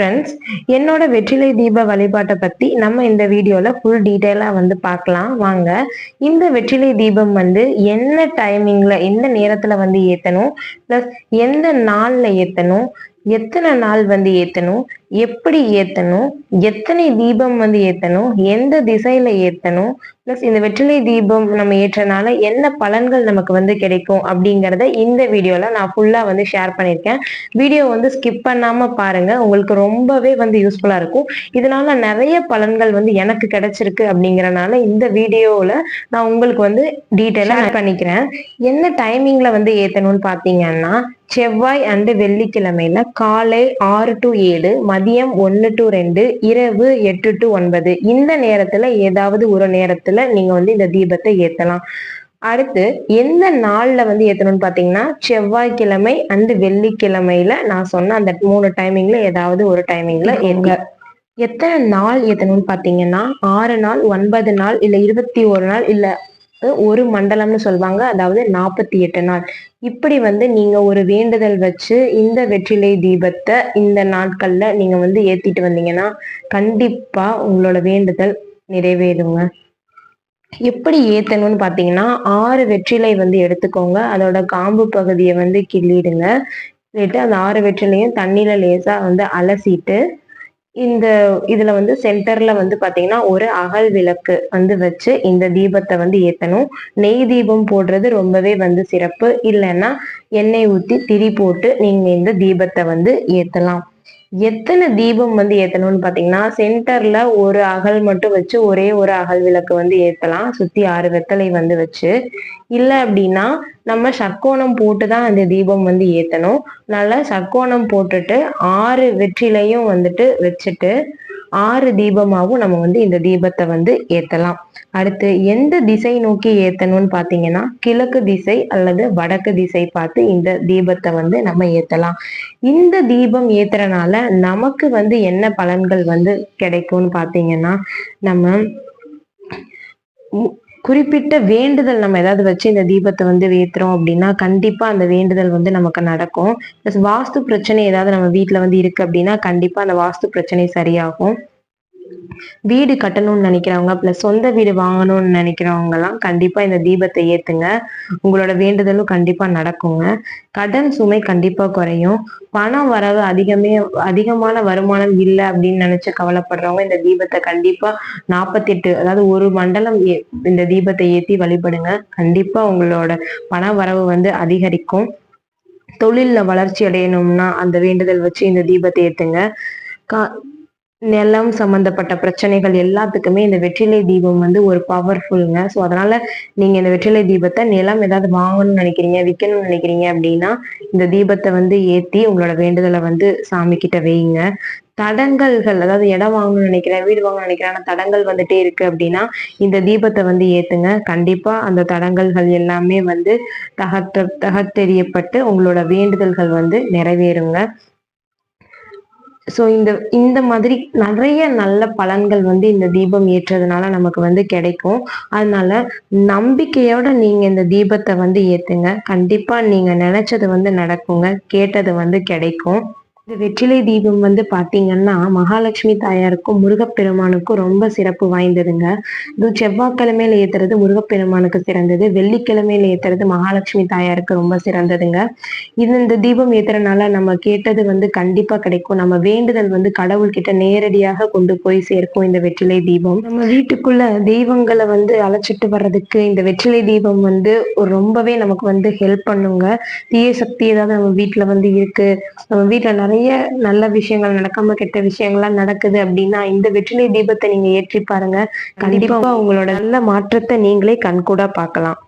Friends என்னோட வெற்றிலை தீப வழிபாட்டை பத்தி நம்ம இந்த வீடியோல ஃபுல் டீட்டெயிலா வந்து பார்க்கலாம். வாங்க. இந்த வெற்றிலை தீபம் வந்து என்ன டைமிங்ல எந்த நேரத்துல வந்து ஏத்தணும்? பிளஸ் எந்த நாள்ல ஏத்தணும்? எத்தனை நாள் வந்து ஏத்தணும்? எப்படி ஏத்தணும்? எத்தனை தீபம் வந்து ஏத்தணும்? எந்த திசையில ஏத்தணும்? பிளஸ் இந்த வெற்றிலை தீபம் நம்ம ஏற்றனால என்ன பலன்கள் நமக்கு வந்து கிடைக்கும் அப்படிங்கறத இந்த வீடியோல நான் ஃபுல்லா வந்து ஷேர் பண்ணியிருக்கேன். வீடியோ வந்து ஸ்கிப் பண்ணாம பாருங்க. உங்களுக்கு ரொம்பவே வந்து யூஸ்ஃபுல்லா இருக்கும். இதனால நிறைய பலன்கள் வந்து எனக்கு கிடைச்சிருக்கு அப்படிங்கறனால இந்த வீடியோல நான் உங்களுக்கு வந்து டீட்டெயிலா பண்ணிக்கிறேன். என்ன டைமிங்ல வந்து ஏத்தணும்னு பாத்தீங்கன்னா செவ்வாய் அண்டு வெள்ளிக்கிழமையில காலை ஆறு டு ஏழு மதியம் ஒன்னு டு ரெண்டு இரவு எட்டு டு ஒன்பது. இந்த நேரத்துல ஏதாவது ஒரு நேரத்துல நீங்க வந்து இந்த தீபத்தை ஏத்தலாம். அடுத்து எந்த நாள்ல வந்து ஏத்தணும்னு பாத்தீங்கன்னா செவ்வாய்க்கிழமை அண்டு வெள்ளிக்கிழமையில நான் சொன்ன அந்த மூணு டைமிங்ல ஏதாவது ஒரு டைமிங்ல ஏங்க எத்தனை நாள் ஏத்தணும்னு பாத்தீங்கன்னா ஆறு நாள் ஒன்பது நாள் இல்ல இருபத்தி ஒரு நாள் இல்ல ஒரு மண்டலம்னு சொல்லுவாங்க. அதாவது நாற்பத்தி எட்டு நாள். இப்படி வந்து நீங்க ஒரு வேண்டுதல் வச்சு இந்த வெற்றிலை தீபத்தை இந்த நாட்கள்ல நீங்க வந்து ஏத்திட்டு வந்தீங்கன்னா கண்டிப்பா உங்களோட வேண்டுதல் நிறைவேறுங்க. எப்படி ஏத்தணும்னு பாத்தீங்கன்னா ஆறு வெற்றிலை வந்து எடுத்துக்கோங்க. அதோட காம்பு பகுதியை வந்து கிள்ளிடுங்க. அந்த ஆறு வெற்றிலையும் தண்ணியில லேசா வந்து அலசிட்டு இந்த இதுல வந்து சென்டர்ல வந்து பாத்தீங்கன்னா ஒரு அகல் விளக்கு வந்து வச்சு இந்த தீபத்தை வந்து ஏத்தணும். நெய் தீபம் போடுறது ரொம்பவே வந்து சிறப்பு. இல்லைன்னா எண்ணெய் ஊத்தி திரி போட்டு நீங்க இந்த தீபத்தை வந்து ஏத்தலாம். எத்தனை தீபம் வந்து ஏத்தணும்னு பாத்தீங்கன்னா சென்டர்ல ஒரு அகல் மட்டும் வச்சு ஒரே ஒரு அகல் விளக்கு வந்து ஏத்தலாம். சுத்தி ஆறு வெத்தலை வந்து வச்சு. இல்ல அப்படின்னா நம்ம சக்கோணம் போட்டு தான் அந்த தீபம் வந்து ஏத்தணும். நல்லா சக்கோணம் போட்டுட்டு ஆறு வெற்றிலையும் வந்துட்டு வச்சுட்டு ஆறு தீபமாகவும் நம்ம வந்து இந்த தீபத்தை வந்து ஏத்தலாம். அடுத்து எந்த திசை நோக்கி ஏத்தணும்னு பாத்தீங்கன்னா கிழக்கு திசை அல்லது வடக்கு திசை பார்த்து இந்த தீபத்தை வந்து நம்ம ஏத்தலாம். இந்த தீபம் ஏத்துறனால நமக்கு வந்து என்ன பலன்கள் வந்து கிடைக்கும்னு பாத்தீங்கன்னா நம்ம குறிப்பிட்ட வேண்டுதல் நம்ம ஏதாவது வச்சு இந்த தீபத்தை வந்து ஏத்துறோம் அப்படின்னா கண்டிப்பா அந்த வேண்டுதல் வந்து நமக்கு நடக்கும். ப்ளஸ் வாஸ்து பிரச்சனை ஏதாவது நம்ம வீட்டுல வந்து இருக்கு அப்படின்னா கண்டிப்பா அந்த வாஸ்து பிரச்சனை சரியாகும். வீடு கட்டணும்னு நினைக்கிறவங்க பிளஸ் சொந்த வீடு வாங்கணும்னு நினைக்கிறவங்க எல்லாம் கண்டிப்பா இந்த தீபத்தை ஏத்துங்க. உங்களோட வேண்டுதலும் கண்டிப்பா நடக்குங்க. கடன் சுமை கண்டிப்பா குறையும். பணம் வரவு அதிகமே அதிகமான வருமானம் இல்லை அப்படின்னு நினைச்சு கவலைப்படுறவங்க இந்த தீபத்தை கண்டிப்பா நாற்பத்தி எட்டு அதாவது ஒரு மண்டலம் இந்த தீபத்தை ஏத்தி வழிபடுங்க. கண்டிப்பா உங்களோட பண வரவு வந்து அதிகரிக்கும். தொழில்ல வளர்ச்சி அடையணும்னா அந்த வேண்டுதல் வச்சு இந்த தீபத்தை ஏத்துங்க. நிலம் சம்பந்தப்பட்ட பிரச்சனைகள் எல்லாத்துக்குமே இந்த வெற்றிலை தீபம் வந்து ஒரு பவர்ஃபுல்லுங்க ஸோ அதனால நீங்க இந்த வெற்றிலை தீபத்தை நிலம் ஏதாவது வாங்கணும்னு நினைக்கிறீங்க விற்கணும்னு நினைக்கிறீங்க அப்படின்னா இந்த தீபத்தை வந்து ஏத்தி உங்களோட வேண்டுதலை வந்து சாமி கிட்ட வைங்க. தடங்கல்கள் அதாவது இடம் வாங்கணும்னு நினைக்கிறேன் வீடு வாங்கணும்னு நினைக்கிறேன் ஆனால் தடங்கள் வந்துட்டே இருக்கு அப்படின்னா இந்த தீபத்தை வந்து ஏத்துங்க. கண்டிப்பா அந்த தடங்கல்கள் எல்லாமே வந்து தகர்த்த தகர்த்தெறியப்பட்டு உங்களோட வேண்டுதல்கள் வந்து நிறைவேறுங்க. ஸோ இந்த இந்த மாதிரி நிறைய நல்ல பலன்கள் வந்து இந்த தீபம் ஏற்றதுனால நமக்கு வந்து கிடைக்கும். அதனால நம்பிக்கையோட நீங்க இந்த தீபத்தை வந்து ஏத்துங்க. கண்டிப்பா நீங்க நினைச்சது வந்து நடக்குங்க. கேட்டது வந்து கிடைக்கும். இந்த வெற்றிலை தீபம் வந்து பாத்தீங்கன்னா மகாலட்சுமி தாயாருக்கும் முருகப்பெருமானுக்கும் ரொம்ப சிறப்பு வாய்ந்ததுங்க. இது செவ்வாய்க்கிழமையில ஏத்துறது முருகப்பெருமானுக்கு சிறந்தது. வெள்ளிக்கிழமையில ஏத்துறது மகாலட்சுமி தாயாருக்கு ரொம்ப சிறந்ததுங்க. இது இந்த தீபம் ஏத்துறதுனால நம்ம கேட்டது வந்து கண்டிப்பா கிடைக்கும். நம்ம வேண்டுதல் வந்து கடவுள் கிட்ட நேரடியாக கொண்டு போய் சேர்க்கும் இந்த வெற்றிலை தீபம். நம்ம வீட்டுக்குள்ள தெய்வங்களை வந்து அழைச்சிட்டு வர்றதுக்கு இந்த வெற்றிலை தீபம் வந்து ரொம்பவே நமக்கு வந்து ஹெல்ப் பண்ணுங்க. தீய சக்தி ஏதாவது நம்ம வீட்டுல வந்து இருக்கு. நம்ம வீட்டுல நிறைய நிறைய நல்ல விஷயங்கள் நடக்காம கெட்ட விஷயங்கள்லாம் நடக்குது அப்படின்னா இந்த வெற்றிலை தீபத்தை நீங்க ஏற்றி பாருங்க. கண்டிப்பா உங்களோட நல்ல மாற்றத்தை நீங்களே கண்கூடா பார்க்கலாம்.